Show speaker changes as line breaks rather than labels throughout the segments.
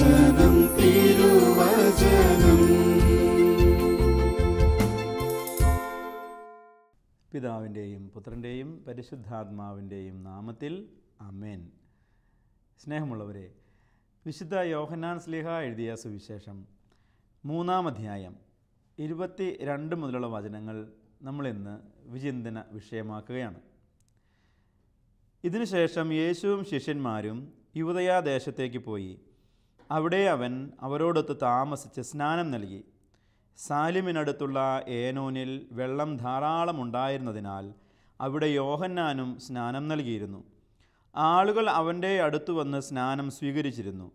തിരുവചനം തിരുവചനം.
പിതാവിന്റെയും പുത്രന്റെയും പരിശുദ്ധാത്മാവിന്റെയും നാമത്തിൽ അമേൻ സ്നേഹമുള്ളവരെ വിശുദ്ധ യോഹന്നാൻ സ്ലിഹ എഴുതിയ സുവിശേഷം മൂന്നാം അധ്യായം ഇരുപത്തി രണ്ട് മുതലുള്ള വചനങ്ങൾ നമ്മളിന്ന് വിചിന്തന വിഷയമാക്കുകയാണ്. ഇതിനുശേഷം യേശുവും ശിഷ്യന്മാരും യുവതയാദേശത്തേക്ക് പോയി. അവിടെ അവൻ അവരോടൊത്ത് താമസിച്ച് സ്നാനം നൽകി. സാലിമിനടുത്തുള്ള ഏനോനിൽ വെള്ളം ധാരാളം ഉണ്ടായിരുന്നതിനാൽ അവിടെ യോഹന്നാനും സ്നാനം നൽകിയിരുന്നു. ആളുകൾ അവന്റെ അടുത്തു വന്ന് സ്നാനം സ്വീകരിച്ചിരുന്നു.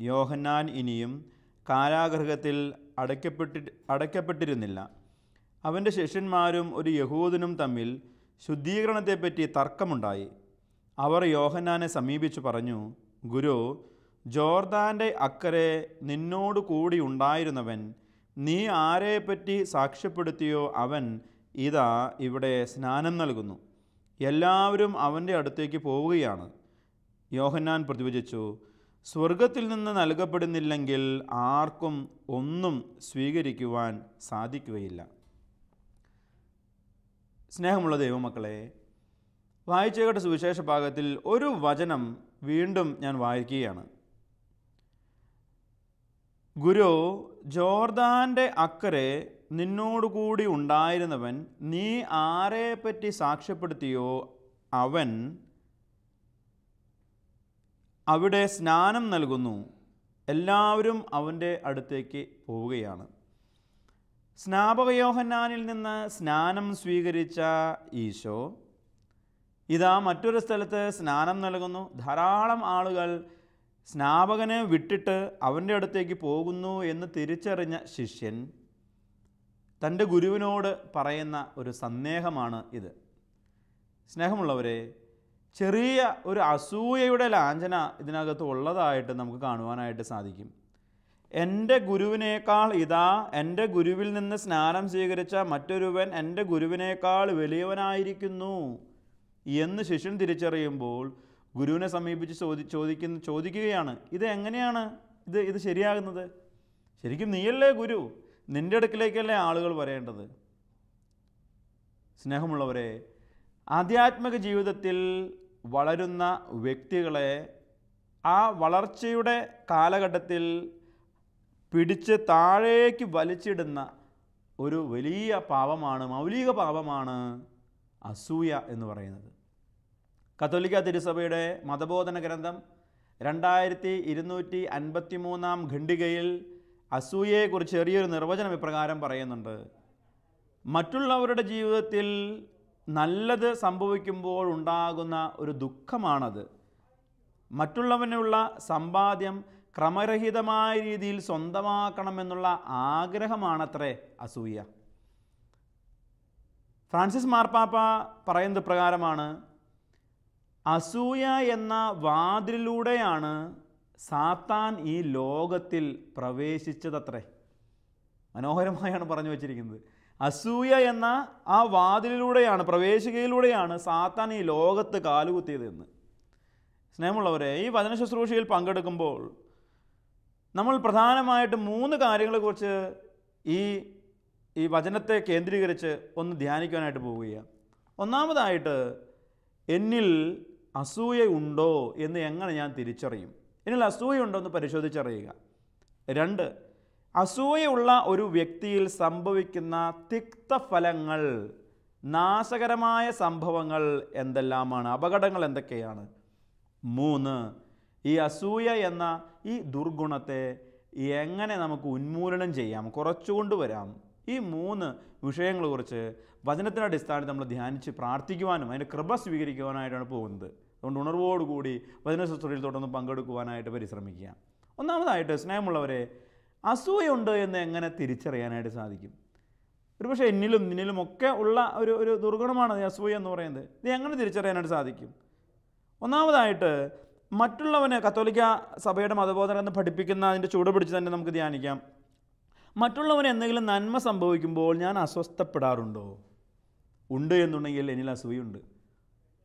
യോഹന്നാൻ ഇനിയും കാരാഗ്രഹത്തിൽ അടയ്ക്കപ്പെട്ടി അടയ്ക്കപ്പെട്ടിരുന്നില്ല. അവന്റെ ശിഷ്യന്മാരും ഒരു യഹൂദനും തമ്മിൽ ശുദ്ധീകരണത്തെപ്പറ്റി തർക്കമുണ്ടായി. അവർ യോഹന്നാനെ സമീപിച്ചു പറഞ്ഞു ഗുരു ജോർദാന്റെ അക്കരെ നിന്നോട് കൂടി ഉണ്ടായിരുന്നവൻ നീ ആരെപ്പറ്റി സാക്ഷ്യപ്പെടുത്തിയോ അവൻ ഇതാ ഇവിടെ സ്നാനം നൽകുന്നു. എല്ലാവരും അവന്റെ അടുത്തേക്ക് പോവുകയാണ്. യോഹന്നാൻ പ്രതിവചിച്ചു സ്വർഗത്തിൽ നിന്ന് നൽകപ്പെടുന്നില്ലെങ്കിൽ ആർക്കും ഒന്നും സ്വീകരിക്കുവാൻ സാധിക്കുകയില്ല. സ്നേഹമുള്ള ദൈവമക്കളെ വായിച്ചേക്കട്ട സുവിശേഷ ഭാഗത്തിൽ ഒരു വചനം വീണ്ടും ഞാൻ വായിക്കുകയാണ്. ഗുരു ജോർദാന്റെ അക്കരെ നിന്നോടുകൂടി ഉണ്ടായിരുന്നവൻ നീ ആരെപ്പറ്റി സാക്ഷ്യപ്പെടുത്തിയോ? അവൻ അവിടെ സ്നാനം നൽകുന്നു. എല്ലാവരും അവന്റെ അടുത്തേക്ക് പോവുകയാണ്. സ്നാപകയോഹന്നാനിൽ നിന്ന് സ്നാനം സ്വീകരിച്ച ഈശോ ഇതാ മറ്റൊരു സ്ഥലത്ത് സ്നാനം നൽകുന്നു. ധാരാളം ആളുകൾ സ്നാപകനെ വിട്ടിട്ട് അവന്റെ അടുത്തേക്ക് പോകുന്നു എന്ന് തിരിച്ചറിഞ്ഞ ശിഷ്യൻ തന്റെ ഗുരുവിനോട് പറയുന്ന ഒരു സന്ദേഹമാണ് ഇത്. സ്നേഹമുള്ളവരെ ചെറിയ ഒരു അസൂയയുടെ ലാഞ്ചന ഇതിനകത്ത് ഉള്ളതായിട്ട് നമുക്ക് കാണുവാനായിട്ട് സാധിക്കും. എന്റെ ഗുരുവിനേക്കാൾ ഇതാ എന്റെ ഗുരുവിൽ നിന്ന് സ്നാനം സ്വീകരിച്ച മറ്റൊരുവൻ എന്റെ ഗുരുവിനേക്കാൾ വലിയവനായിരിക്കുന്നു എന്ന് ശിഷ്യൻ തിരിച്ചറിയുമ്പോൾ ഗുരുവിനെ സമീപിച്ച് ചോദി ചോദിക്കുന്ന ചോദിക്കുകയാണ് ഇത് എങ്ങനെയാണ്? ഇത് ഇത് ശരിയാകുന്നത്? ശരിക്കും നീയല്ലേ ഗുരു? നിന്റെ അടുക്കിലേക്കല്ലേ ആളുകൾ വരേണ്ടത്? സ്നേഹമുള്ളവരെ ആധ്യാത്മിക ജീവിതത്തിൽ വളരുന്ന വ്യക്തികളെ ആ വളർച്ചയുടെ കാലഘട്ടത്തിൽ പിടിച്ച് താഴേക്ക് വലിച്ചിടുന്ന ഒരു വലിയ പാപമാണ് മൗലിക പാപമാണ് അസൂയ എന്ന് പറയുന്നത്. കത്തോലിക്ക തിരുസഭയുടെ മതബോധന ഗ്രന്ഥം രണ്ടായിരത്തി ഇരുന്നൂറ്റി അൻപത്തി മൂന്നാം ഖണ്ഡികയിൽ അസൂയയെക്കുറിച്ച് ചെറിയൊരു നിർവചനം ഇപ്രകാരം പറയുന്നുണ്ട്. മറ്റുള്ളവരുടെ ജീവിതത്തിൽ നല്ലത് സംഭവിക്കുമ്പോൾ ഉണ്ടാകുന്ന ഒരു ദുഃഖമാണത്. മറ്റുള്ളവനുള്ള സമ്പാദ്യം ക്രമരഹിതമായ രീതിയിൽ സ്വന്തമാക്കണമെന്നുള്ള ആഗ്രഹമാണത്രേ അസൂയ. ഫ്രാൻസിസ് മാർപ്പാപ്പ പറയുന്നത് പ്രകാരമാണ് അസൂയ എന്ന വാതിലിലൂടെയാണ് സാത്താൻ ഈ ലോകത്തിൽ പ്രവേശിച്ചതത്രേ. മനോഹരമായാണ് പറഞ്ഞു വച്ചിരിക്കുന്നത്. അസൂയ എന്ന ആ വാതിലിലൂടെയാണ് പ്രവേശികയിലൂടെയാണ് സാത്താൻ ഈ ലോകത്ത് കാലുകുത്തിയതെന്ന്. സ്നേഹമുള്ളവരെ ഈ വചന ശുശ്രൂഷയിൽ പങ്കെടുക്കുമ്പോൾ നമ്മൾ പ്രധാനമായിട്ട് മൂന്ന് കാര്യങ്ങളെക്കുറിച്ച് ഈ ഈ വചനത്തെ കേന്ദ്രീകരിച്ച് ഒന്ന് ധ്യാനിക്കാനായിട്ട് പോവുകയാണ്. ഒന്നാമതായിട്ട് എന്നിൽ അസൂയ ഉണ്ടോ എന്ന് എങ്ങനെ ഞാൻ തിരിച്ചറിയും? എന്നിൽ അസൂയ ഉണ്ടോ എന്ന് പരിശോധിച്ചറിയുക. രണ്ട് അസൂയുള്ള ഒരു വ്യക്തിയിൽ സംഭവിക്കുന്ന തിക്തഫലങ്ങൾ നാശകരമായ സംഭവങ്ങൾ എന്തെല്ലാമാണ്? അപകടങ്ങൾ എന്തൊക്കെയാണ്? മൂന്ന് ഈ അസൂയ എന്ന ഈ ദുർഗുണത്തെ എങ്ങനെ നമുക്ക് ഉന്മൂലനം ചെയ്യാം? കുറച്ചുകൊണ്ട് വരാം. ഈ മൂന്ന് വിഷയങ്ങളെക്കുറിച്ച് വചനത്തിന്റെ അടിസ്ഥാനത്തിൽ നമ്മൾ ധ്യാനിച്ച് പ്രാർത്ഥിക്കുവാനും അതിന്റെ കൃപ സ്വീകരിക്കുവാനായിട്ടാണ് പോകുന്നത്. അതുകൊണ്ട് ഉണർവോടുകൂടി വചന തുടർന്ന് പങ്കെടുക്കുവാനായിട്ട് പരിശ്രമിക്കുക. ഒന്നാമതായിട്ട് സ്നേഹമുള്ളവരെ അസൂയുണ്ട് എന്ന് എങ്ങനെ തിരിച്ചറിയാനായിട്ട് സാധിക്കും? ഒരുപക്ഷെ എന്നിലും നിന്നിലും ഒക്കെ ഉള്ള ഒരു ഒരു ദുർഗുണമാണ് ഈ അസൂയ എന്ന് പറയുന്നത്. ഇത് എങ്ങനെ തിരിച്ചറിയാനായിട്ട് സാധിക്കും? ഒന്നാമതായിട്ട് മറ്റുള്ളവന് കത്തോലിക്ക സഭയുടെ മതബോധനം എന്ന് പഠിപ്പിക്കുന്ന അതിന്റെ ചൂട് പിടിച്ച് തന്നെ നമുക്ക് ധ്യാനിക്കാം. മറ്റുള്ളവന് എന്തെങ്കിലും നന്മ സംഭവിക്കുമ്പോൾ ഞാൻ അസ്വസ്ഥപ്പെടാറുണ്ടോ? ഉണ്ട് എന്നുണ്ടെങ്കിൽ എന്നിൽ അസൂയുണ്ട്.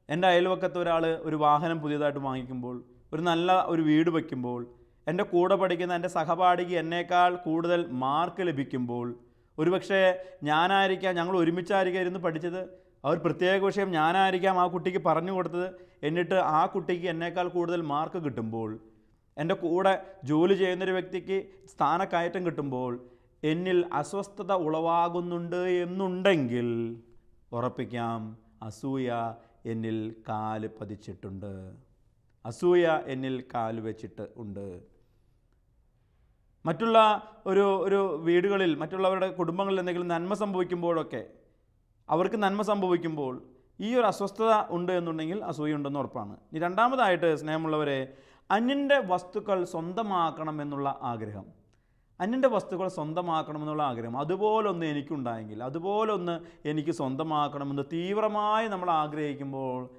എന്റെ അയൽവക്കത്ത് ഒരാൾ ഒരു വാഹനം പുതിയതായിട്ട് വാങ്ങിക്കുമ്പോൾ ഒരു നല്ല ഒരു വീട് വയ്ക്കുമ്പോൾ എന്റെ കൂടെ പഠിക്കുന്ന എന്റെ സഹപാഠിക്ക് എന്നേക്കാൾ കൂടുതൽ മാർക്ക് ലഭിക്കുമ്പോൾ ഒരുപക്ഷെ ഞാനായിരിക്കാം ഞങ്ങൾ ഒരുമിച്ചായിരിക്കാം ഇരുന്ന് പഠിച്ചത്. അവർ പ്രത്യേക വിഷയം ഞാനായിരിക്കാം ആ കുട്ടിക്ക് പറഞ്ഞു കൊടുത്തത്. എന്നിട്ട് ആ കുട്ടിക്ക് എന്നേക്കാൾ കൂടുതൽ മാർക്ക് കിട്ടുമ്പോൾ എന്റെ കൂടെ ജോലി ചെയ്യുന്നൊരു വ്യക്തിക്ക് സ്ഥാനക്കയറ്റം കിട്ടുമ്പോൾ എന്നിൽ അസ്വസ്ഥത ഉളവാകുന്നുണ്ട് എന്നുണ്ടെങ്കിൽ ഉറപ്പിക്കാം. അസൂയ എന്നിൽ കാൽ പതിച്ചിട്ടുണ്ട്. അസൂയ എന്നിൽ കാൽ വെച്ചിട്ട് ഉണ്ട്. മറ്റുള്ള ഒരു ഒരു വീടുകളിൽ മറ്റുള്ളവരുടെ കുടുംബങ്ങളിൽ എന്തെങ്കിലും നന്മ സംഭവിക്കുമ്പോഴൊക്കെ അവർക്ക് നന്മ സംഭവിക്കുമ്പോൾ ഈ ഒരു അസ്വസ്ഥത ഉണ്ട് എന്നുണ്ടെങ്കിൽ അസൂയ ഉണ്ടെന്ന് ഉറപ്പാണ്. ഇനി രണ്ടാമതായിട്ട് സ്നേഹമുള്ളവരെ അന്യന്റെ വസ്തുക്കൾ സ്വന്തമാക്കണം എന്നുള്ള ആഗ്രഹം. അന്യന്റെ വസ്തുക്കൾ സ്വന്തമാക്കണമെന്നുള്ള ആഗ്രഹം. അതുപോലൊന്ന് എനിക്കുണ്ടായെങ്കിൽ അതുപോലൊന്ന് എനിക്ക് സ്വന്തമാക്കണമെന്ന് തീവ്രമായി നമ്മൾ ആഗ്രഹിക്കുമ്പോൾ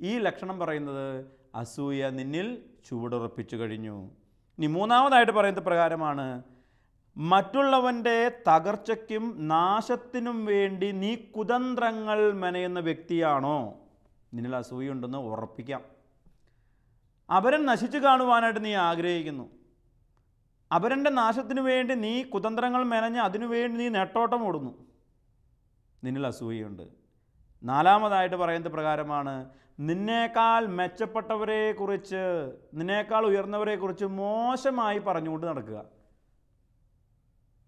ഈ ലക്ഷണം പറയുന്നത് അസൂയ നിന്നിൽ ചുവടുറപ്പിച്ചു കഴിഞ്ഞു. ഇനി മൂന്നാമതായിട്ട് പറയുന്നത് പ്രകാരമാണ് മറ്റുള്ളവന്റെ തകർച്ചയ്ക്കും നാശത്തിനും വേണ്ടി നീ കുതന്ത്രങ്ങൾ മെനയുന്ന വ്യക്തിയാണോ? നിന്നിൽ അസൂയുണ്ടെന്ന് ഉറപ്പിക്കാം. അവരെ നശിച്ചു കാണുവാനായിട്ട് നീ ആഗ്രഹിക്കുന്നു. അവരന്റെ നാശത്തിനു വേണ്ടി നീ കുതന്ത്രങ്ങൾ മെനഞ്ഞ് അതിനു വേണ്ടി നീ നെട്ടോട്ടം ഓടുന്നു. നിന്നിൽ അസൂയുണ്ട് നാലാമതായിട്ട് പറയുന്നത് പ്രകാരമാണ് നിന്നേക്കാൾ മെച്ചപ്പെട്ടവരെക്കുറിച്ച് നിന്നേക്കാൾ ഉയർന്നവരെ കുറിച്ച് മോശമായി പറഞ്ഞുകൊണ്ട് നടക്കുക.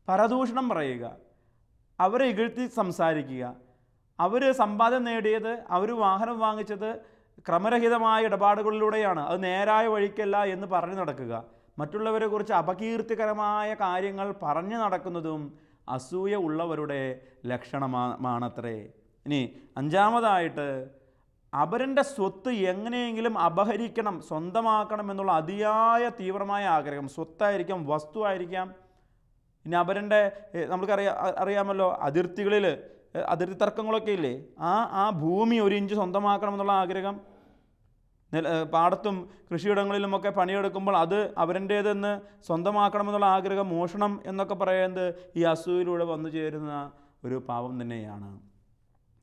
പരദൂഷണം പറയുക. അവരെ ഇകഴ്ത്തി സംസാരിക്കുക. അവർ സമ്പാദ്യം നേടിയത് അവർ വാഹനം വാങ്ങിച്ചത് ക്രമരഹിതമായ ഇടപാടുകളിലൂടെയാണ്. അത് നേരായ വഴിക്കല്ല എന്ന് പറഞ്ഞു നടക്കുക. മറ്റുള്ളവരെ കുറിച്ച് അപകീർത്തികരമായ കാര്യങ്ങൾ പറഞ്ഞു നടക്കുന്നതും അസൂയ ഉള്ളവരുടെ ലക്ഷണമാണത്രേ. ഇനി അഞ്ചാമതായിട്ട് അവരന്റെ സ്വത്ത് എങ്ങനെയെങ്കിലും അപഹരിക്കണം സ്വന്തമാക്കണം എന്നുള്ള അതിയായ തീവ്രമായ ആഗ്രഹം. സ്വത്തായിരിക്കാം വസ്തുവായിരിക്കാം ഇനി അവരന്റെ നമുക്കറിയാം അറിയാമല്ലോ അതിർത്തികളിൽ അതിർത്തി തർക്കങ്ങളൊക്കെ ഇല്ലേ? ആ ആ ഭൂമി ഒരു ഇഞ്ച് സ്വന്തമാക്കണം എന്നുള്ള ആഗ്രഹം പാടത്തും കൃഷിയിടങ്ങളിലുമൊക്കെ പണിയെടുക്കുമ്പോൾ അത് അവരന്റേതെന്ന് സ്വന്തമാക്കണമെന്നുള്ള ആഗ്രഹം മോഷണം എന്നൊക്കെ പറയുന്നത് ഈ അസൂയിലൂടെ വന്നു ചേരുന്ന ഒരു പാപം തന്നെയാണ്.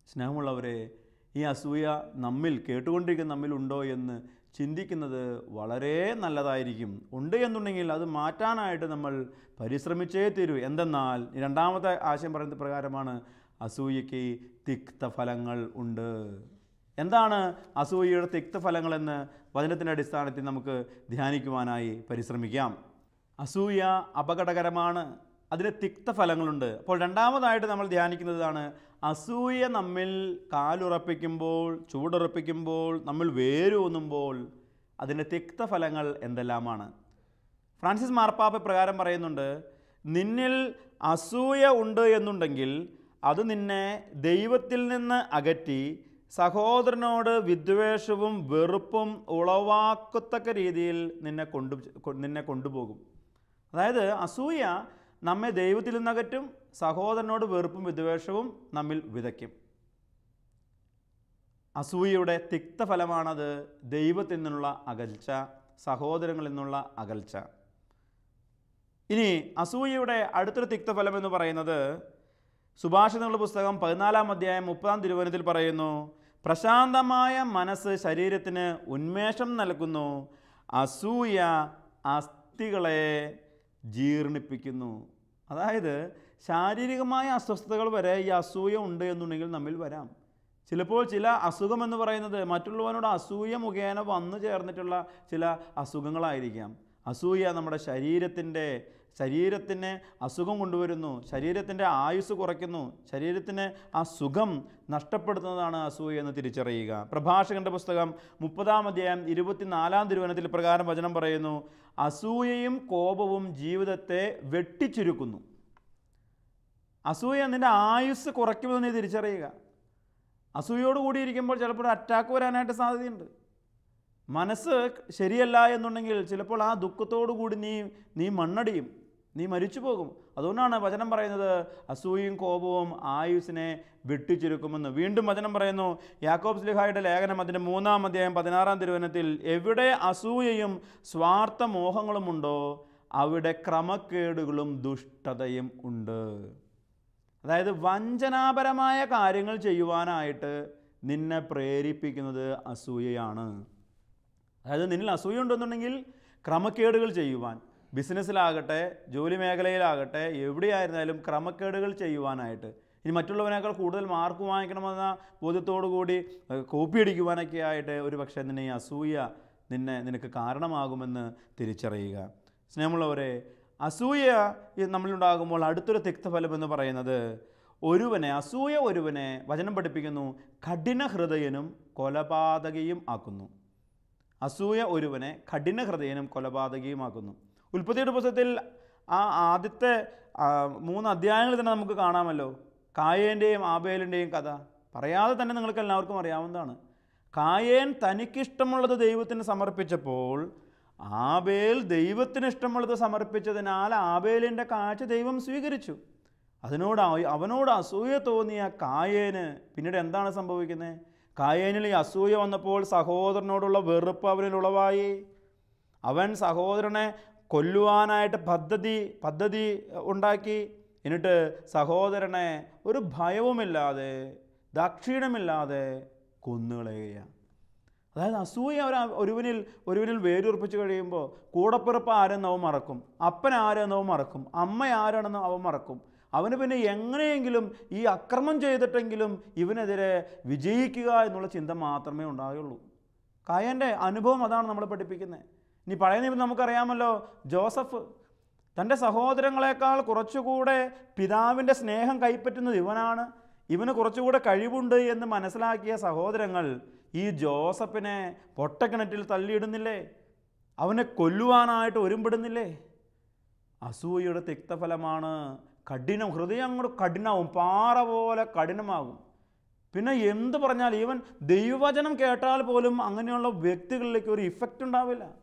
സ്നേഹമുള്ളവരെ ഈ അസൂയ നമ്മിൽ കേട്ടുകൊണ്ടിരിക്കുന്ന നമ്മിൽ ഉണ്ടോ എന്ന് ചിന്തിക്കുന്നത് വളരെ നല്ലതായിരിക്കും. ഉണ്ട് എന്നുണ്ടെങ്കിൽ അത് മാറ്റാനായിട്ട് നമ്മൾ പരിശ്രമിച്ചേ തീരൂ. എന്തെന്നാൽ രണ്ടാമത്തെ ആശയം പറയുന്നത് പ്രകാരമാണ് അസൂയയ്ക്ക് തിക്തഫലങ്ങൾ ഉണ്ട്. എന്താണ് അസൂയയുടെ തിക്തഫലങ്ങളെന്ന് വചനത്തിന്റെ അടിസ്ഥാനത്തിൽ നമുക്ക് ധ്യാനിക്കുവാനായി പരിശ്രമിക്കാം. അസൂയ അപകടകരമാണ്. അതിന് തിക്തഫലങ്ങളുണ്ട് അപ്പോൾ രണ്ടാമതായിട്ട് നമ്മൾ ധ്യാനിക്കുന്നതാണ് അസൂയ നമ്മിൽ കാലുറപ്പിക്കുമ്പോൾ ചൂടുറപ്പിക്കുമ്പോൾ നമ്മൾ വേരൂന്നുമ്പോൾ അതിന്റെ തിക്തഫലങ്ങൾ എന്തെല്ലാമാണ്? ഫ്രാൻസിസ് മാർപ്പാപ്പ പ്രകാരം പറയുന്നുണ്ട് നിന്നിൽ അസൂയ ഉണ്ട് എന്നുണ്ടെങ്കിൽ അത് നിന്നെ ദൈവത്തിൽ നിന്ന് അകറ്റി സഹോദരനോട് വിദ്വേഷവും വെറുപ്പും ഉളവാക്കത്തക്ക രീതിയിൽ നിന്നെ കൊണ്ടു നിന്നെ കൊണ്ടുപോകും. അതായത് അസൂയ നമ്മെ ദൈവത്തിൽ നിന്നകറ്റും സഹോദരനോട് വെറുപ്പും വിദ്വേഷവും നമ്മിൽ വിതയ്ക്കും. അസൂയയുടെ തിക്തഫലമാണത് ദൈവത്തിൽ നിന്നുള്ള അകൽച്ച സഹോദരങ്ങളിൽ നിന്നുള്ള അകൽച്ച. ഇനി അസൂയയുടെ അടുത്തൊരു തിക്തഫലം എന്ന് പറയുന്നത് സുഭാഷിതങ്ങളുടെ പുസ്തകം പതിനാലാം അധ്യായം മുപ്പതാം തിരുവനന്തപുരത്തിൽ പറയുന്നു പ്രശാന്തമായ മനസ്സ് ശരീരത്തിന് ഉന്മേഷം നൽകുന്നു. അസൂയ അസ്ഥികളെ ജീർണിപ്പിക്കുന്നു. അതായത് ശാരീരികമായ അസ്വസ്ഥതകൾ വരെ ഈ അസൂയ ഉണ്ട് എന്നുണ്ടെങ്കിൽ നമ്മിൽ വരാം. ചിലപ്പോൾ ചില അസുഖം എന്ന് പറയുന്നത് മറ്റുള്ളവനോട് അസൂയ മുഖേന വന്നു ചേർന്നിട്ടുള്ള ചില അസുഖങ്ങളായിരിക്കാം. അസൂയ നമ്മുടെ ശരീരത്തിന്റെ ശരീരത്തിന് അസുഖം കൊണ്ടുവരുന്നു ശരീരത്തിന്റെ ആയുസ് കുറയ്ക്കുന്നു ശരീരത്തിന് ആ സുഖം നഷ്ടപ്പെടുത്തുന്നതാണ് അസൂയ എന്ന് തിരിച്ചറിയുക. പ്രഭാഷകന്റെ പുസ്തകം മുപ്പതാം അധ്യായം ഇരുപത്തിനാലാം തിരുവനത്തിൽ പ്രകാരം വചനം പറയുന്നു അസൂയയും കോപവും ജീവിതത്തെ വെട്ടിച്ചുരുക്കുന്നു. അസൂയ നിന്റെ ആയുസ് കുറയ്ക്കുമെന്ന് നീ തിരിച്ചറിയുക. അസൂയോട് കൂടിയിരിക്കുമ്പോൾ ചിലപ്പോൾ അറ്റാക്ക് വരാനായിട്ട് സാധ്യതയുണ്ട്. മനസ്സ് ശരിയല്ല എന്നുണ്ടെങ്കിൽ ചിലപ്പോൾ ആ ദുഃഖത്തോടു കൂടി നീ നീ മണ്ണടിയും. നീ മരിച്ചു പോകും. അതുകൊണ്ടാണ് വചനം പറയുന്നത് അസൂയും കോപവും ആയുസിനെ വെട്ടിച്ചുരുക്കുമെന്ന് വീണ്ടും വചനം പറയുന്നു യാക്കോബ് സ്ലിഹായുടെ ലേഖനം അതിന്റെ മൂന്നാം അധ്യായം പതിനാറാം തിരുവനത്തിൽ എവിടെ അസൂയയും സ്വാർത്ഥ മോഹങ്ങളുമുണ്ടോ അവിടെ ക്രമക്കേടുകളും ദുഷ്ടതയും ഉണ്ട്. അതായത് വഞ്ചനാപരമായ കാര്യങ്ങൾ ചെയ്യുവാനായിട്ട് നിന്നെ പ്രേരിപ്പിക്കുന്നത് അസൂയയാണ്. അതായത് നിന്നിൽ അസൂയ ഉണ്ടെന്നുണ്ടെങ്കിൽ ക്രമക്കേടുകൾ ചെയ്യുവാൻ ബിസിനസ്സിലാകട്ടെ ജോലി മേഖലയിലാകട്ടെ എവിടെയായിരുന്നാലും ക്രമക്കേടുകൾ ചെയ്യുവാനായിട്ട്. ഇനി മറ്റുള്ളവനേക്കാൾ കൂടുതൽ മാർക്ക് വാങ്ങിക്കണമെന്ന ബോധ്യത്തോടു കൂടി കോപ്പി അടിക്കുവാനൊക്കെ ആയിട്ട് ഒരു പക്ഷേ നിന്നെ ഈ അസൂയ നിന്നെ നിനക്ക് കാരണമാകുമെന്ന് തിരിച്ചറിയുക. സ്നേഹമുള്ളവരെ അസൂയ നമ്മളുണ്ടാകുമ്പോൾ അടുത്തൊരു തിക്തഫലം എന്ന് പറയുന്നത് ഒരുവനെ അസൂയ ഒരുവനെ വചനം പഠിപ്പിക്കുന്നു കഠിന ഹൃദയനും കൊലപാതകയും ആക്കുന്നു. അസൂയ ഒരുവനെ കഠിന ഹൃദയനും കൊലപാതകയുമാക്കുന്നു ഉൽപ്പത്തിയുടെ പുസ്തകത്തിൽ ആ ആദ്യത്തെ മൂന്ന് അധ്യായങ്ങൾ തന്നെ നമുക്ക് കാണാമല്ലോ. കായേന്റെയും ആബേലിന്റെയും കഥ. പറയാതെ തന്നെ നിങ്ങൾക്ക് എല്ലാവർക്കും അറിയാവുന്നതാണ്. കായേൻ തനിക്കിഷ്ടമുള്ളത് ദൈവത്തിന് സമർപ്പിച്ചപ്പോൾ ആബേൽ ദൈവത്തിന് ഇഷ്ടമുള്ളത് സമർപ്പിച്ചതിനാൽ ആബേലിന്റെ കാഴ്ച ദൈവം സ്വീകരിച്ചു. അതിനോട് അവനോട് അസൂയ തോന്നിയ കായേന് പിന്നീട് എന്താണ് സംഭവിക്കുന്നത്? കായേനിൽ ഈ അസൂയ വന്നപ്പോൾ സഹോദരനോടുള്ള വെറുപ്പ് അവനിൽ ഉളവായി. അവൻ സഹോദരനെ കൊല്ലുവാനായിട്ട് പദ്ധതി പദ്ധതി ഉണ്ടാക്കി. എന്നിട്ട് സഹോദരനെ ഒരു ഭയവുമില്ലാതെ ദാക്ഷിണമില്ലാതെ കൊന്നുകളയുകയാണ്. അതായത് അസൂയ ഒരു ഒരുവനിൽ ഒരുവനിൽ വേരുറപ്പിച്ച് കഴിയുമ്പോൾ കൂടപ്പിറപ്പ് ആരെന്ന് മറക്കും. അപ്പൻ ആരെന്ന് മറക്കും. അമ്മ ആരാണെന്ന് അവൻ മറക്കും. അവന് പിന്നെ എങ്ങനെയെങ്കിലും ഈ അക്രമം ചെയ്തിട്ടെങ്കിലും ഇവനെതിരെ വിജയിക്കുക എന്നുള്ള ചിന്ത മാത്രമേ ഉണ്ടാകുള്ളൂ കായന്റെ അനുഭവം അതാണ് നമ്മൾ പഠിപ്പിക്കുന്നത്. ഇനി പഴയ നിയമം നമുക്കറിയാമല്ലോ ജോസഫ് തന്റെ സഹോദരങ്ങളെക്കാൾ കുറച്ചുകൂടെ പിതാവിന്റെ സ്നേഹം കൈപ്പറ്റുന്നത് ഇവനാണ്. ഇവന് കുറച്ചുകൂടെ കഴിവുണ്ട് എന്ന് മനസ്സിലാക്കിയ സഹോദരങ്ങൾ ഈ ജോസഫിനെ പൊട്ടക്കിണറ്റിൽ തള്ളിയിടുന്നില്ലേ? അവനെ കൊല്ലുവാനായിട്ട് ഒരുമ്പിടുന്നില്ലേ? അസൂയയുടെ തിക്തഫലമാണ്. കഠിനം ഹൃദയം അങ്ങോട്ട് കഠിനവും പാറ പോലെ കഠിനമാകും. പിന്നെ എന്ത് പറഞ്ഞാൽ ഈവൻ ദൈവവചനം കേട്ടാൽ പോലും അങ്ങനെയുള്ള വ്യക്തികളിലേക്ക് ഒരു ഇഫക്റ്റ് ഉണ്ടാവില്ല.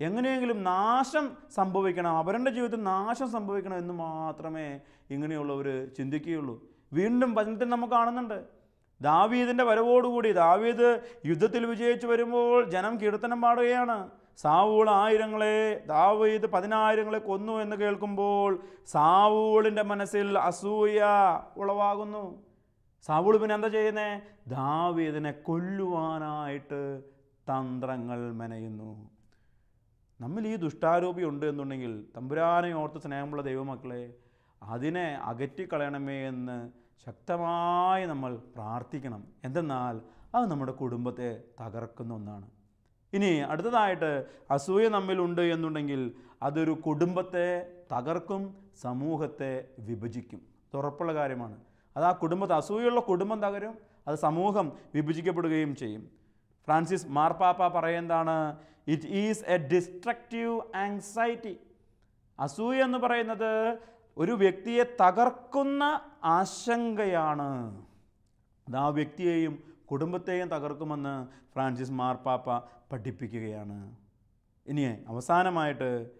എങ്ങനെയെങ്കിലും നാശം സംഭവിക്കണം അവരുടെ ജീവിതത്തിൽ നാശം സംഭവിക്കണം എന്ന് മാത്രമേ ഇങ്ങനെയുള്ളവർ ചിന്തിക്കുകയുള്ളൂ. വീണ്ടും വചനത്തിൽ നമുക്ക് കാണുന്നുണ്ട് ദാവീദിന്റെ വരവോടുകൂടി ദാവീദ് യുദ്ധത്തിൽ വിജയിച്ചു വരുമ്പോൾ ജനം കീർത്തനം പാടുകയാണ്. സാവൂൾ ആയിരങ്ങളെ ദാവീദ് പതിനായിരങ്ങളെ കൊന്നു എന്ന് കേൾക്കുമ്പോൾ സാവൂളിന്റെ മനസ്സിൽ അസൂയ ഉളവാകുന്നു. സാവൂൾ പിന്നെ എന്താ ചെയ്യുന്നേ? ദാവീദിനെ കൊല്ലുവാനായിട്ട് തന്ത്രങ്ങൾ മെനയുന്നു. നമ്മിൽ ഈ ദുഷ്ടാരൂപി ഉണ്ട് എന്നുണ്ടെങ്കിൽ തമ്പുരാനെ ഓർത്ത് സ്നേഹമുള്ള ദൈവമക്കളെ അതിനെ അകറ്റിക്കളയണമേ എന്ന് ശക്തമായി നമ്മൾ പ്രാർത്ഥിക്കണം. എന്തെന്നാൽ അത് നമ്മുടെ കുടുംബത്തെ തകർക്കുന്ന ഒന്നാണ്. ഇനി അടുത്തതായിട്ട് അസൂയ നമ്മിലുണ്ട് എന്നുണ്ടെങ്കിൽ അതൊരു കുടുംബത്തെ തകർക്കും സമൂഹത്തെ വിഭജിക്കും. തുറപ്പുള്ള കാര്യമാണ്. അത് ആ കുടുംബത്തെ അസൂയുള്ള കുടുംബം തകരും അത് സമൂഹം വിഭജിക്കപ്പെടുകയും ചെയ്യും. ഫ്രാൻസിസ് മാർപ്പാപ്പ പറയുന്നതാണ് it is a destructive anxiety അസൂയ എന്ന് പറയുന്നത് ഒരു വ്യക്തിയെ തകർക്കുന്ന ആശങ്കയാണ്. അത് ആ വ്യക്തിയെയും കുടുംബത്തെയും തകർക്കുമെന്ന് ഫ്രാൻസിസ് മാർപ്പാപ്പ പഠിപ്പിക്കുകയാണ്. ഇനി അവസാനമായിട്ട്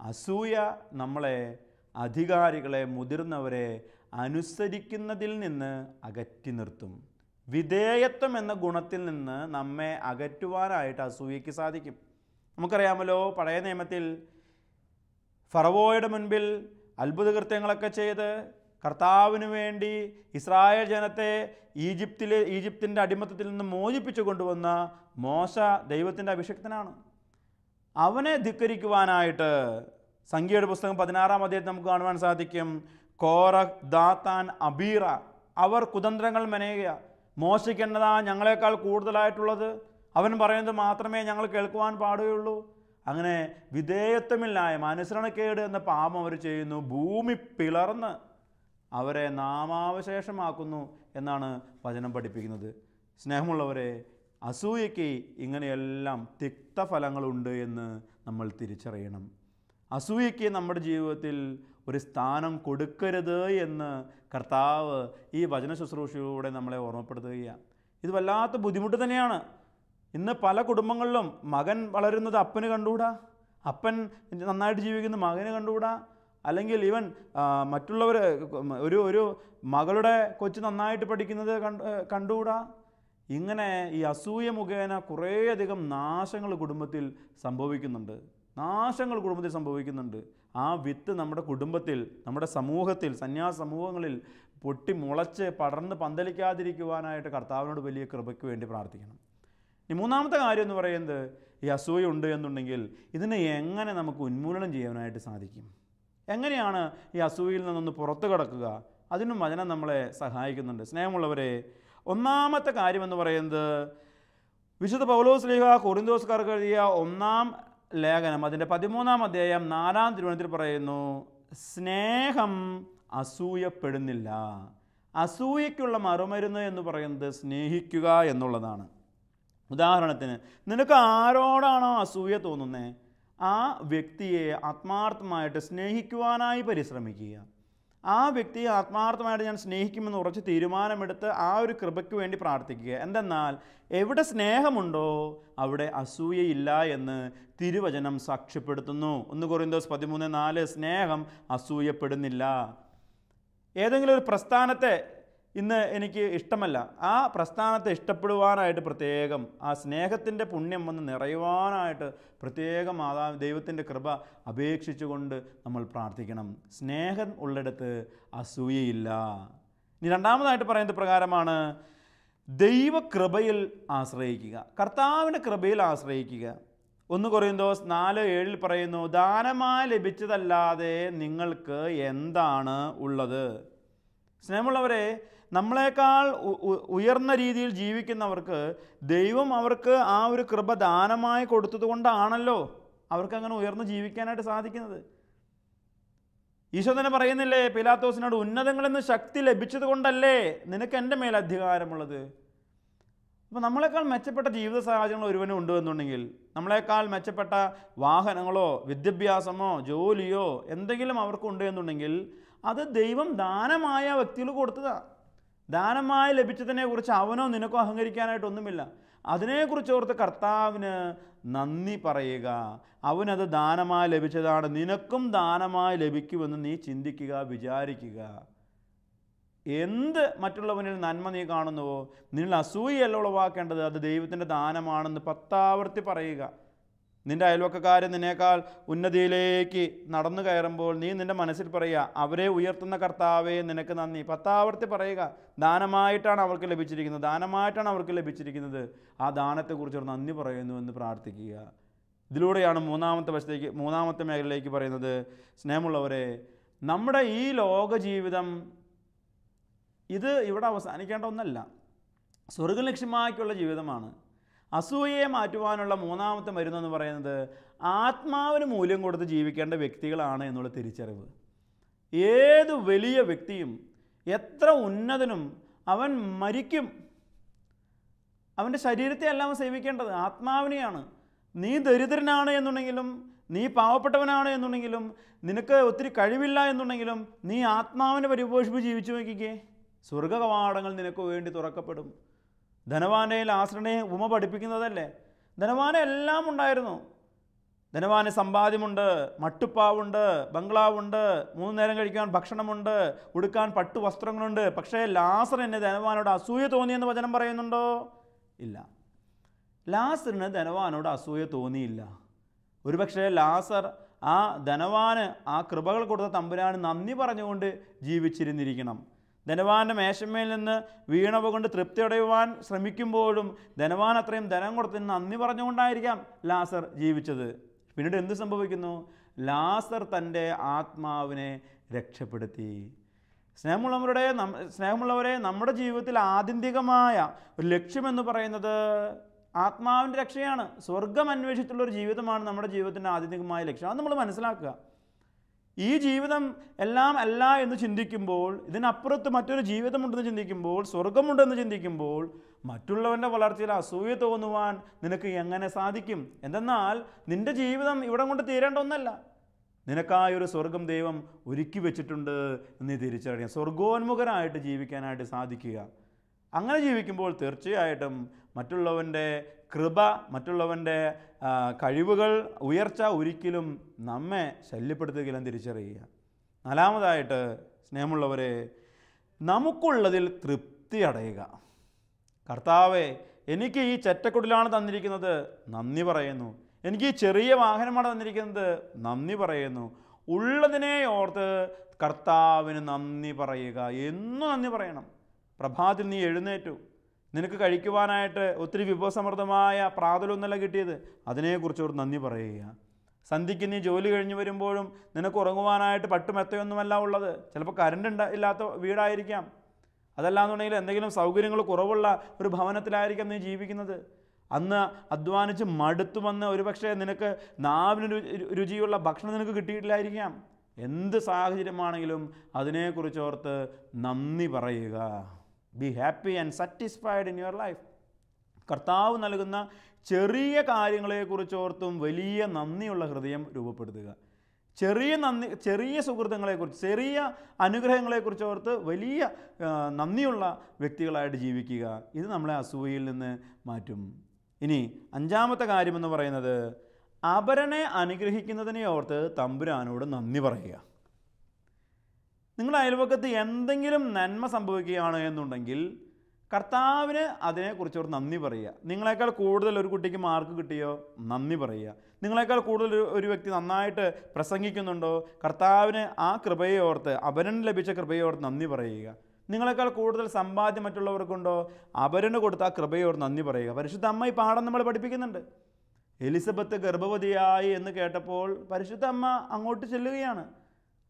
അസൂയ നമ്മളെ അധികാരികളെ മുതിർന്നവരെ അനുസരിക്കുന്നതിൽ നിന്ന് അകറ്റി നിർത്തും. വിധേയത്വം എന്ന ഗുണത്തിൽ നിന്ന് നമ്മെ അകറ്റുവാനായിട്ട് അസൂയയ്ക്ക് സാധിക്കും. നമുക്കറിയാമല്ലോ പഴയ നിയമത്തിൽ ഫറവോയുടെ മുൻപിൽ അത്ഭുത കൃത്യങ്ങളൊക്കെ ചെയ്ത് കർത്താവിന് വേണ്ടി ഇസ്രായേൽ ജനത്തെ ഈജിപ്തിലെ ഈജിപ്തിന്റെ അടിമത്തത്തിൽ നിന്ന് മോചിപ്പിച്ചു കൊണ്ടുവന്ന മോശ ദൈവത്തിന്റെ അഭിഷക്തനാണ്. അവനെ ധിക്കരിക്കുവാനായിട്ട് സംഖ്യയുടെ പുസ്തകം പതിനാറാം അധ്യായത്തിൽ നമുക്ക് കാണുവാൻ സാധിക്കും. കോറ ദാത്താൻ അബീറ അവർ കുതന്ത്രങ്ങൾ മെനയുക മോശിക്കേണ്ടതാണ് ഞങ്ങളെക്കാൾ കൂടുതലായിട്ടുള്ളത്? അവൻ പറയുന്നത് മാത്രമേ ഞങ്ങൾ കേൾക്കുവാൻ പാടുകയുള്ളൂ. അങ്ങനെ വിധേയത്വമില്ലായ്മ അനുസരണക്കേട് എന്ന പാപം അവർ ചെയ്യുന്നു. ഭൂമി പിളർന്ന് അവരെ നാമാവശേഷമാക്കുന്നു എന്നാണ് വചനം പഠിപ്പിക്കുന്നത്. സ്നേഹമുള്ളവരെ അസൂയയ്ക്ക് ഇങ്ങനെയെല്ലാം തിക്തഫലങ്ങളുണ്ട് എന്ന് നമ്മൾ തിരിച്ചറിയണം. അസൂയയ്ക്ക് നമ്മുടെ ജീവിതത്തിൽ ഒരു സ്ഥാനം കൊടുക്കരുത് എന്ന് കർത്താവ് ഈ വചന ശുശ്രൂഷയിലൂടെ നമ്മളെ ഓർമ്മപ്പെടുത്തുകയാണ്. ഇത് വല്ലാത്ത ബുദ്ധിമുട്ട് തന്നെയാണ്. ഇന്ന് പല കുടുംബങ്ങളിലും മകൻ വളരുന്നത് അപ്പന് കണ്ടുകൂടാ? അപ്പൻ നന്നായിട്ട് ജീവിക്കുന്ന മകന് കണ്ടുകൂടാ? അല്ലെങ്കിൽ ഇവൻ മറ്റുള്ളവർ ഒരു ഒരു മകളുടെ കൊച്ചു നന്നായിട്ട് പഠിക്കുന്നത് കണ്ട് കണ്ടുകൂടാ? ഇങ്ങനെ ഈ അസൂയ മുഖേന കുറേയധികം നാശങ്ങൾ കുടുംബത്തിൽ സംഭവിക്കുന്നുണ്ട്. നാശങ്ങൾ കുടുംബത്തിൽ സംഭവിക്കുന്നുണ്ട്. ആ വിത്ത് നമ്മുടെ കുടുംബത്തിൽ നമ്മുടെ സമൂഹത്തിൽ സന്യാസ സമൂഹങ്ങളിൽ പൊട്ടി മുളച്ച് പടർന്ന് പന്തലിക്കാതിരിക്കുവാനായിട്ട് കർത്താവിനോട് വലിയ കൃപയ്ക്ക് വേണ്ടി പ്രാർത്ഥിക്കണം. ഇനി മൂന്നാമത്തെ കാര്യം എന്ന് പറയുന്നത് ഈ അസൂയ ഉണ്ട് എന്നുണ്ടെങ്കിൽ ഇതിനെ എങ്ങനെ നമുക്ക് ഉന്മൂലനം ചെയ്യാനായിട്ട് സാധിക്കും? എങ്ങനെയാണ് ഈ അസൂയയിൽ നിന്നൊന്ന് പുറത്തു കടക്കുക? അതിനും വചനം നമ്മളെ സഹായിക്കുന്നുണ്ട്. സ്നേഹമുള്ളവരെ ഒന്നാമത്തെ കാര്യമെന്ന് പറയുന്നത് വിശുദ്ധ പൗലോസ് ലീഹ കൊറിന്തോസ്കാർക്ക് എഴുതിയ ഒന്നാം ലേഖനം അതിന്റെ പതിമൂന്നാം അധ്യായം നാലാം തിരുവനന്തപുരത്തിൽ പറയുന്നു സ്നേഹം അസൂയപ്പെടുന്നില്ല. അസൂയയ്ക്കുള്ള മറുമരുന്ന് എന്ന് പറയുന്നത് സ്നേഹിക്കുക എന്നുള്ളതാണ്. ഉദാഹരണത്തിന് നിനക്ക് ആരോടാണോ അസൂയ തോന്നുന്നത് ആ വ്യക്തിയെ ആത്മാർത്ഥമായിട്ട് സ്നേഹിക്കുവാനായി പരിശ്രമിക്കുക. ആ വ്യക്തിയെ ആത്മാർത്ഥമായിട്ട് ഞാൻ സ്നേഹിക്കുമെന്ന് ഉറച്ച് തീരുമാനമെടുത്ത് ആ ഒരു കൃപയ്ക്ക് വേണ്ടി പ്രാർത്ഥിക്കുക. എന്തെന്നാൽ എവിടെ സ്നേഹമുണ്ടോ അവിടെ അസൂയയില്ല എന്ന് തിരുവചനം സാക്ഷ്യപ്പെടുത്തുന്നു. ഒന്ന് കൊറിന്തോസ് പതിമൂന്ന് നാല് സ്നേഹം അസൂയപ്പെടുന്നില്ല. ഏതെങ്കിലും ഒരു പ്രസ്ഥാനത്തെ ഇന്ന് എനിക്ക് ഇഷ്ടമല്ല. ആ പ്രസ്ഥാനത്തെ ഇഷ്ടപ്പെടുവാനായിട്ട് പ്രത്യേകം ആ സ്നേഹത്തിന്റെ പുണ്യം വന്ന് നിറയുവാനായിട്ട് പ്രത്യേകം മാതാ ദൈവത്തിന്റെ കൃപ അപേക്ഷിച്ചുകൊണ്ട് നമ്മൾ പ്രാർത്ഥിക്കണം. സ്നേഹം ഉള്ളിടത്ത് അസൂയയില്ല. ഇനി രണ്ടാമതായിട്ട് പറയുന്നത് പ്രകാരമാണ് ദൈവകൃപയിൽ ആശ്രയിക്കുക. കർത്താവിന്റെ കൃപയിൽ ആശ്രയിക്കുക. ഒന്ന് കൊറിയന്തോസ് നാല് ഏഴിൽ പറയുന്നു ദാനമായി ലഭിച്ചതല്ലാതെ നിങ്ങൾക്ക് എന്താണ് ഉള്ളത്? സ്നേഹമുള്ളവരെ നമ്മളെക്കാൾ ഉയർന്ന രീതിയിൽ ജീവിക്കുന്നവർക്ക് ദൈവം അവർക്ക് ആ ഒരു കൃപ ദാനമായി കൊടുത്തത് കൊണ്ടാണല്ലോ അവർക്ക് അങ്ങനെ ഉയർന്ന് ജീവിക്കാനായിട്ട് സാധിക്കുന്നത്. ഈശോ തന്നെ പറയുന്നില്ലേ പിലാത്തോസിനോട് ഉന്നതങ്ങളിൽ നിന്ന് ശക്തി ലഭിച്ചത് കൊണ്ടല്ലേ നിനക്ക് എന്റെ മേൽ അധികാരമുള്ളത്? അപ്പോൾ നമ്മളെക്കാൾ മെച്ചപ്പെട്ട ജീവിത സാഹചര്യങ്ങൾ ഒരുവനും ഉണ്ട് എന്നുണ്ടെങ്കിൽ നമ്മളെക്കാൾ മെച്ചപ്പെട്ട വാഹനങ്ങളോ വിദ്യാഭ്യാസമോ ജോലിയോ എന്തെങ്കിലും അവർക്കുണ്ട് എന്നുണ്ടെങ്കിൽ അത് ദൈവം ദാനമായ വ്യക്തികൾ കൊടുത്തതാ. ദാനമായി ലഭിച്ചതിനെ കുറിച്ച് അവനോ നിനക്കോ അഹങ്കരിക്കാനായിട്ടൊന്നുമില്ല. അതിനെക്കുറിച്ച് ഓർത്ത് കർത്താവിന് നന്ദി പറയുക. അവനത് ദാനമായി ലഭിച്ചതാണ്. നിനക്കും ദാനമായി ലഭിക്കുമെന്ന് നീ ചിന്തിക്കുക വിചാരിക്കുക. എന്ത് മറ്റുള്ളവനിൽ നന്മ നീ കാണുന്നുവോ? നിന്നിൽ അസൂയയല്ല ഉളവാക്കേണ്ടത്. അത് ദൈവത്തിന്റെ ദാനമാണെന്ന് പത്താവർത്തി പറയുക. നിന്റെ അയൽവക്കക്കാർ നിന്നേക്കാൾ ഉന്നതിയിലേക്ക് നടന്നു കയറുമ്പോൾ നീ നിന്റെ മനസ്സിൽ പറയുക അവരെ ഉയർത്തുന്ന കർത്താവേ നിനക്ക് നന്ദി. പത്താവർത്തി പറയുക ദാനമായിട്ടാണ് അവർക്ക് ലഭിച്ചിരിക്കുന്നത് ദാനമായിട്ടാണ് അവർക്ക് ലഭിച്ചിരിക്കുന്നത്. ആ ദാനത്തെക്കുറിച്ച് അവർ നന്ദി പറയുന്നു എന്ന് പ്രാർത്ഥിക്കുക. ഇതിലൂടെയാണ് മൂന്നാമത്തെ വശത്തേക്ക് മൂന്നാമത്തെ മേഖലയിലേക്ക് പറയുന്നത് സ്നേഹമുള്ളവരെ നമ്മുടെ ഈ ലോക ജീവിതം ഇത് ഇവിടെ അവസാനിക്കേണ്ട ഒന്നല്ല. സ്വർഗലക്ഷ്യമാക്കിയുള്ള ജീവിതമാണ്. അസൂയയെ മാറ്റുവാനുള്ള മൂന്നാമത്തെ മരുന്നെന്ന് പറയുന്നത് ആത്മാവിന് മൂല്യം കൊടുത്ത് ജീവിക്കേണ്ട വ്യക്തികളാണ് എന്നുള്ള തിരിച്ചറിവ്. ഏത് വലിയ വ്യക്തിയും എത്ര ഉന്നതനും അവൻ മരിക്കും. അവന്റെ ശരീരത്തെ അല്ല അവൻ സേവിക്കേണ്ടത്. ആത്മാവിനെയാണ്. നീ ദരിദ്രനാണ് എന്നുണ്ടെങ്കിലും നീ പാവപ്പെട്ടവനാണ് എന്നുണ്ടെങ്കിലും നിനക്ക് ഒത്തിരി കഴിവില്ല എന്നുണ്ടെങ്കിലും നീ ആത്മാവിനെ പരിപോഷിപ്പ് ജീവിച്ചു നോക്കിക്കേ. സ്വർഗ കവാടങ്ങൾ നിനക്ക് വേണ്ടി തുറക്കപ്പെടും. ധനവാന്റെ ആശ്രനെ ഉമ പഠിപ്പിക്കുന്നതല്ലേ? ധനവാന് എല്ലാം ഉണ്ടായിരുന്നു. ധനവാന് സമ്പാദ്യമുണ്ട് മട്ടുപ്പാവുണ്ട് ബംഗ്ലാവുണ്ട് മൂന്ന് നേരം കഴിക്കാൻ ഭക്ഷണമുണ്ട് ഉടുക്കാൻ പട്ടു വസ്ത്രങ്ങളുണ്ട്. പക്ഷേ ലാസറിന് ധനവാനോട് അസൂയ തോന്നിയെന്ന് വചനം പറയുന്നുണ്ടോ? ഇല്ല. ലാസറിന് ധനവാനോട് അസൂയ തോന്നിയില്ല. ഒരുപക്ഷെ ലാസർ ആ ധനവാന് ആ കൃപകൾ കൊടുത്ത തമ്പുരാന് നന്ദി പറഞ്ഞുകൊണ്ട് ജീവിച്ചിരുന്നിരിക്കണം. ധനവാന്റെ മേശമേൽ നിന്ന് വീണവ കൊണ്ട് തൃപ്തി അടയുവാൻ ശ്രമിക്കുമ്പോഴും ധനവാൻ അത്രയും ധനം കൊടുത്ത് നന്ദി പറഞ്ഞുകൊണ്ടായിരിക്കാം ലാസർ ജീവിച്ചത്. പിന്നീട് എന്ത് സംഭവിക്കുന്നു? ലാസർ തന്റെ ആത്മാവിനെ രക്ഷപ്പെടുത്തി. സ്നേഹമുള്ളവരുടെ സ്നേഹമുള്ളവരെ നമ്മുടെ ജീവിതത്തിൽ ആത്യന്തികമായ ഒരു ലക്ഷ്യമെന്ന് പറയുന്നത് ആത്മാവിന്റെ രക്ഷയാണ്. സ്വർഗം അന്വേഷിച്ചുള്ള ഒരു ജീവിതമാണ് നമ്മുടെ ജീവിതത്തിന്റെ ആത്യന്തികമായ ലക്ഷ്യം. അത് നമ്മൾ മനസ്സിലാക്കുക. ഈ ജീവിതം എല്ലാം അല്ല എന്ന് ചിന്തിക്കുമ്പോൾ ഇതിനപ്പുറത്ത് മറ്റൊരു ജീവിതമുണ്ടെന്ന് ചിന്തിക്കുമ്പോൾ സ്വർഗമുണ്ടെന്ന് ചിന്തിക്കുമ്പോൾ മറ്റുള്ളവന്റെ വളർച്ചയിൽ അസൂയ തോന്നുവാൻ നിനക്ക് എങ്ങനെ സാധിക്കും? എന്തെന്നാൽ നിന്റെ ജീവിതം ഇവിടം കൊണ്ട് തീരേണ്ട ഒന്നല്ല. നിനക്കായൊരു സ്വർഗം ദൈവം ഒരുക്കി വെച്ചിട്ടുണ്ട് എന്ന് തിരിച്ചറിയാം. സ്വർഗോന്മുഖരായിട്ട് ജീവിക്കാനായിട്ട് സാധിക്കുക. അങ്ങനെ ജീവിക്കുമ്പോൾ തീർച്ചയായിട്ടും മറ്റുള്ളവന്റെ കൃപ മറ്റുള്ളവന്റെ കഴിവുകൾ ഉയർച്ച ഒരിക്കലും നമ്മെ ശല്യപ്പെടുത്തുകയില്ലെന്ന് തിരിച്ചറിയുക. നാലാമതായിട്ട് സ്നേഹമുള്ളവരെ നമുക്കുള്ളതിൽ തൃപ്തി അടയുക. കർത്താവെ എനിക്ക് ഈ ചെറ്റക്കുടിലാണ് തന്നിരിക്കുന്നത് നന്ദി പറയുന്നു. എനിക്ക് ഈ ചെറിയ വാഹനമാണ് തന്നിരിക്കുന്നത് നന്ദി പറയുന്നു. ഉള്ളതിനെ ഓർത്ത് കർത്താവിന് നന്ദി പറയുക. എന്നും നന്ദി പറയണം. പ്രഭാതത്തിൽ നീ എഴുന്നേറ്റു. നിനക്ക് കഴിക്കുവാനായിട്ട് ഒത്തിരി വിഭവസമൃദ്ധമായ പ്രാതലൊന്നല്ല കിട്ടിയത്. അതിനെക്കുറിച്ച് ഒരു നന്ദി പറയുക. സന്ധ്യയ്ക്ക് നീ ജോലി കഴിഞ്ഞ് വരുമ്പോഴും നിനക്ക് ഉറങ്ങുവാനായിട്ട് പട്ടുമെത്തയൊന്നുമല്ല ഉള്ളത്. ചിലപ്പോൾ കരണ്ട് ഇല്ലാത്ത വീടായിരിക്കാം. അതല്ലാന്നുണ്ടെങ്കിൽ എന്തെങ്കിലും സൗകര്യങ്ങൾ കുറവുള്ള ഒരു ഭവനത്തിലായിരിക്കാം നീ ജീവിക്കുന്നത്. അന്ന് അധ്വാനിച്ച് മടുത്തു വന്ന് ഒരുപക്ഷെ നിനക്ക് നാവിന് രുചിയുള്ള ഭക്ഷണം നിനക്ക് കിട്ടിയിട്ടില്ലായിരിക്കാം. എന്ത് സാഹചര്യമാണെങ്കിലും അതിനെക്കുറിച്ച് ഓർത്ത് നന്ദി പറയുക. Be happy and satisfied in your life കർത്താവ് നൽകുന്ന ചെറിയ കാര്യങ്ങളെക്കുറിച്ച് ഓർത്തും വലിയ നന്ദിയുള്ള ഹൃദയം രൂപപ്പെടുത്തുക. ചെറിയ നന്ദി ചെറിയ സുഹൃത്തുക്കളെക്കുറിച്ച് ചെറിയ അനുഗ്രഹങ്ങളെക്കുറിച്ച് ഓർത്ത് വലിയ നന്ദിയുള്ള വ്യക്തികളായിട്ട് ജീവിക്കുക. ഇത് നമ്മളെ അസൂയയിൽ നിന്ന് മാറ്റും. ഇനി അഞ്ചാമത്തെ കാര്യമെന്ന് പറയുന്നത് അപരനെ അനുഗ്രഹിക്കുന്നതിനെ ഓർത്ത് തമ്പുരാനോട് നന്ദി പറയുക. നിങ്ങളുടെ അയൽവക്കത്ത് എന്തെങ്കിലും നന്മ സംഭവിക്കുകയാണ് എന്നുണ്ടെങ്കിൽ കർത്താവിന് അതിനെക്കുറിച്ച് ഒരു നന്ദി പറയുക. നിങ്ങളെക്കാൾ കൂടുതൽ ഒരു കുട്ടിക്ക് മാർക്ക് കിട്ടിയോ? നന്ദി പറയുക. നിങ്ങളെക്കാൾ കൂടുതൽ ഒരു വ്യക്തി നന്നായിട്ട് പ്രസംഗിക്കുന്നുണ്ടോ? കർത്താവിന് ആ കൃപയെ ഓർത്ത് അവരന് ലഭിച്ച കൃപയെ ഓർത്ത് നന്ദി പറയുക. നിങ്ങളെക്കാൾ കൂടുതൽ സമ്പാദ്യം മറ്റുള്ളവർക്കുണ്ടോ? അപരന് കൊടുത്ത ആ കൃപയെ ഓർത്ത് നന്ദി പറയുക. പരിശുദ്ധ അമ്മ ഈ പാഠം നമ്മൾ പഠിപ്പിക്കുന്നുണ്ട്. എലിസബത്ത് ഗർഭവതിയായി എന്ന് കേട്ടപ്പോൾ പരിശുദ്ധ അമ്മ അങ്ങോട്ട് ചെല്ലുകയാണ്.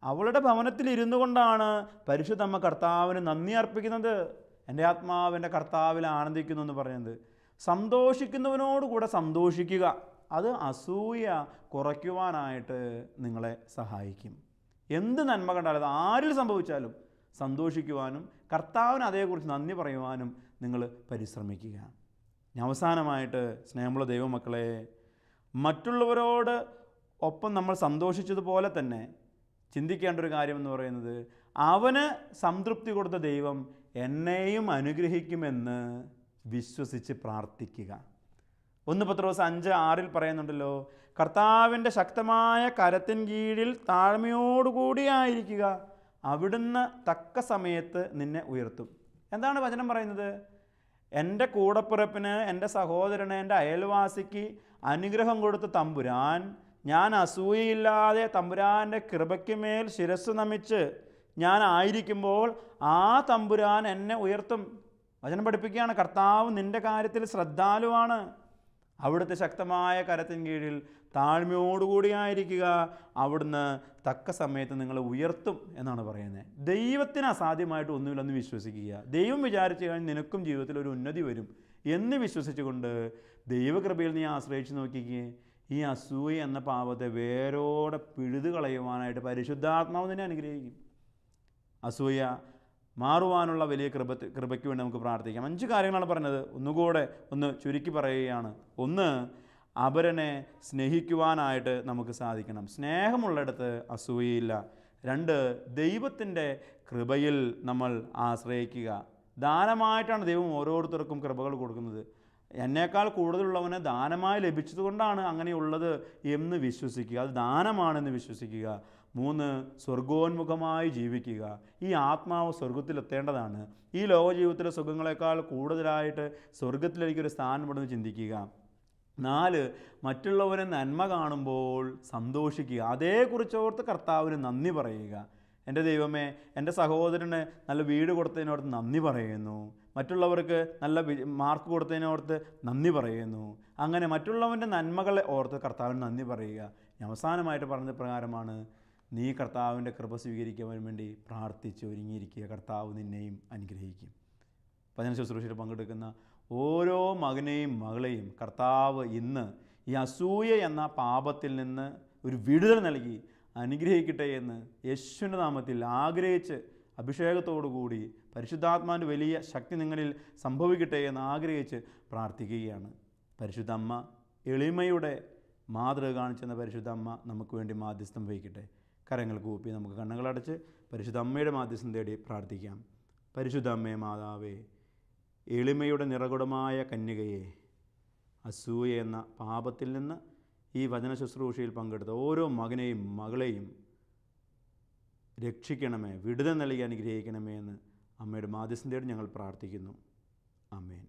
അവളുടെ ഭവനത്തിൽ ഇരുന്നു കൊണ്ടാണ് പരിശുദ്ധമ്മ കർത്താവിന് നന്ദി അർപ്പിക്കുന്നത്. എന്റെ ആത്മാവ് എന്റെ കർത്താവിൽ ആനന്ദിക്കുന്നു എന്ന് പറയുന്നത്. സന്തോഷിക്കുന്നവനോടുകൂടെ സന്തോഷിക്കുക. അത് അസൂയ കുറയ്ക്കുവാനായിട്ട് നിങ്ങളെ സഹായിക്കും. എന്ത് നന്മ കണ്ടാലും ആരിൽ സംഭവിച്ചാലും സന്തോഷിക്കുവാനും കർത്താവിന് അതേക്കുറിച്ച് നന്ദി പറയുവാനും നിങ്ങൾ പരിശ്രമിക്കുക. ഞാൻ അവസാനമായിട്ട് സ്നേഹമുള്ള ദൈവമക്കളെ മറ്റുള്ളവരോട് ഒപ്പം നമ്മൾ സന്തോഷിച്ചതുപോലെ തന്നെ ചിന്തിക്കേണ്ട ഒരു കാര്യം എന്ന് പറയുന്നത് അവന് സംതൃപ്തി കൊടുത്ത ദൈവം എന്നെയും അനുഗ്രഹിക്കുമെന്ന് വിശ്വസിച്ച് പ്രാർത്ഥിക്കുക. ഒന്ന് പത്രോസ് അഞ്ച് ആറിൽ പറയുന്നുണ്ടല്ലോ കർത്താവിന്റെ ശക്തമായ കരത്തിൻ കീഴിൽ താഴ്മയോടുകൂടി ആയിരിക്കുക. അവിടുന്ന് തക്ക സമയത്ത് നിന്നെ ഉയർത്തും. എന്താണ് വചനം പറയുന്നത്? എന്റെ കൂടപ്പിറപ്പിന് എന്റെ സഹോദരന് എന്റെ അയൽവാസിക്ക് അനുഗ്രഹം കൊടുത്ത തമ്പുരാൻ ഞാൻ അസൂയയില്ലാതെ തമ്പുരാന്റെ കൃപയ്ക്ക് മേൽ ശിരസ് നമിച്ച് ഞാൻ ആയിരിക്കുമ്പോൾ ആ തമ്പുരാൻ എന്നെ ഉയർത്തും. വചനം പഠിപ്പിക്കുകയാണ്. കർത്താവ് നിന്റെ കാര്യത്തിൽ ശ്രദ്ധാലുവാണ്. അവിടുത്തെ ശക്തമായ കരത്തിൻ കീഴിൽ താഴ്മയോടുകൂടിയായിരിക്കുക അവിടുന്ന് തക്ക സമയത്ത് നിങ്ങളെ ഉയർത്തും എന്നാണ് പറയുന്നത് ദൈവത്തിന് അസാധ്യമായിട്ട് ഒന്നുമില്ലെന്ന് വിശ്വസിക്കുക. ദൈവം വിചാരിച്ചു കഴിഞ്ഞാൽ നിനക്കും ജീവിതത്തിൽ ഒരു ഉന്നതി വരും എന്ന് വിശ്വസിച്ചുകൊണ്ട് ദൈവകൃപയിൽ നീ ആശ്രയിച്ചു നോക്കിക്കേ. ഈ അസൂയ എന്ന പാപത്തെ വേരോടെ പിഴുതു കളയുവാനായിട്ട് പരിശുദ്ധാത്മാവ് തന്നെ അനുഗ്രഹിക്കും. അസൂയ മാറുവാനുള്ള വലിയ കൃപ കൃപയ്ക്ക് വേണ്ടി നമുക്ക് പ്രാർത്ഥിക്കാം. അഞ്ച് കാര്യങ്ങളാണ് പറഞ്ഞത്. ഒന്നുകൂടെ ഒന്ന് ചുരുക്കി പറയുകയാണ്. ഒന്ന് അപരനെ സ്നേഹിക്കുവാനായിട്ട് നമുക്ക് സാധിക്കണം. സ്നേഹമുള്ളിടത്ത് അസൂയയില്ല. രണ്ട് ദൈവത്തിന്റെ കൃപയിൽ നമ്മൾ ആശ്രയിക്കുക. ദാനമായിട്ടാണ് ദൈവം ഓരോരുത്തർക്കും കൃപകൾ കൊടുക്കുന്നത്. എന്നേക്കാൾ കൂടുതലുള്ളവന് ദാനമായി ലഭിച്ചതുകൊണ്ടാണ് അങ്ങനെയുള്ളത് എന്ന് വിശ്വസിക്കുക. അത് ദാനമാണെന്ന് വിശ്വസിക്കുക. മൂന്ന് സ്വർഗോന്മുഖമായി ജീവിക്കുക. ഈ ആത്മാവ് സ്വർഗത്തിലെത്തേണ്ടതാണ്. ഈ ലോക ജീവിതത്തിലെ സുഖങ്ങളെക്കാൾ കൂടുതലായിട്ട് സ്വർഗത്തിലേക്കൊരു സ്ഥാനപ്പെടുന്നു ചിന്തിക്കുക. നാല് മറ്റുള്ളവരെ നന്മ കാണുമ്പോൾ സന്തോഷിക്കുക. അതേക്കുറിച്ചോർത്ത് കർത്താവിന് നന്ദി പറയുക. എന്റെ ദൈവമേ എന്റെ സഹോദരന് നല്ല വീട് കൊടുത്തതിനോർത്ത് നന്ദി പറയുന്നു. മറ്റുള്ളവർക്ക് നല്ല മാർക്ക് കൊടുത്തതിനോർത്ത് നന്ദി പറയുന്നു. അങ്ങനെ മറ്റുള്ളവന്റെ നന്മകളെ ഓർത്ത് കർത്താവിന് നന്ദി പറയുക. അവസാനമായിട്ട് പറഞ്ഞ പ്രകാരമാണ് നീ കർത്താവിന്റെ കൃപ സ്വീകരിക്കാൻ വേണ്ടി പ്രാർത്ഥിച്ച് ഒരുങ്ങിയിരിക്കുക. കർത്താവ് നിന്നെയും അനുഗ്രഹിക്കും. ഭജന ശുശ്രൂഷയിൽ പങ്കെടുക്കുന്ന ഓരോ മകനെയും മകളെയും കർത്താവ് ഇന്ന് ഈ അസൂയ എന്ന പാപത്തിൽ നിന്ന് ഒരു വിടുതൽ നൽകി. അനുഗ്രഹിക്കട്ടെ എന്ന് യേശുവിന്റെ നാമത്തിൽ ആഗ്രഹിച്ച് അഭിഷേകത്തോടുകൂടി പരിശുദ്ധാത്മാവിന്റെ വലിയ ശക്തി നിങ്ങളിൽ സംഭവിക്കട്ടെ എന്ന് ആഗ്രഹിച്ച് പ്രാർത്ഥിക്കുകയാണ്. പരിശുദ്ധ അമ്മ എളിമയുടെ മാതൃക കാണിച്ചെന്ന പരിശുദ്ധ അമ്മ നമുക്ക് വേണ്ടി മാധ്യസ്ഥം വഹിക്കട്ടെ. കരങ്ങൾ കൂപ്പി നമുക്ക് കണ്ണുകളടച്ച് പരിശുദ്ധ അമ്മയുടെ മാധ്യസ്ഥം തേടി പ്രാർത്ഥിക്കാം. പരിശുദ്ധ അമ്മേ മാതാവേ എളിമയുടെ നിറകുടമായ കന്യകയെ അസൂയ എന്ന പാപത്തിൽ നിന്ന് ഈ വചന ശുശ്രൂഷയിൽ പങ്കെടുത്ത ഓരോ മകനെയും മകളെയും രക്ഷിക്കണമേ വിടുതൽ നൽകി അനുഗ്രഹിക്കണമേ എന്ന് അമ്മയുടെ മാധ്യസ്ഥയോട് ഞങ്ങൾ പ്രാർത്ഥിക്കുന്നു. അമ്മേൻ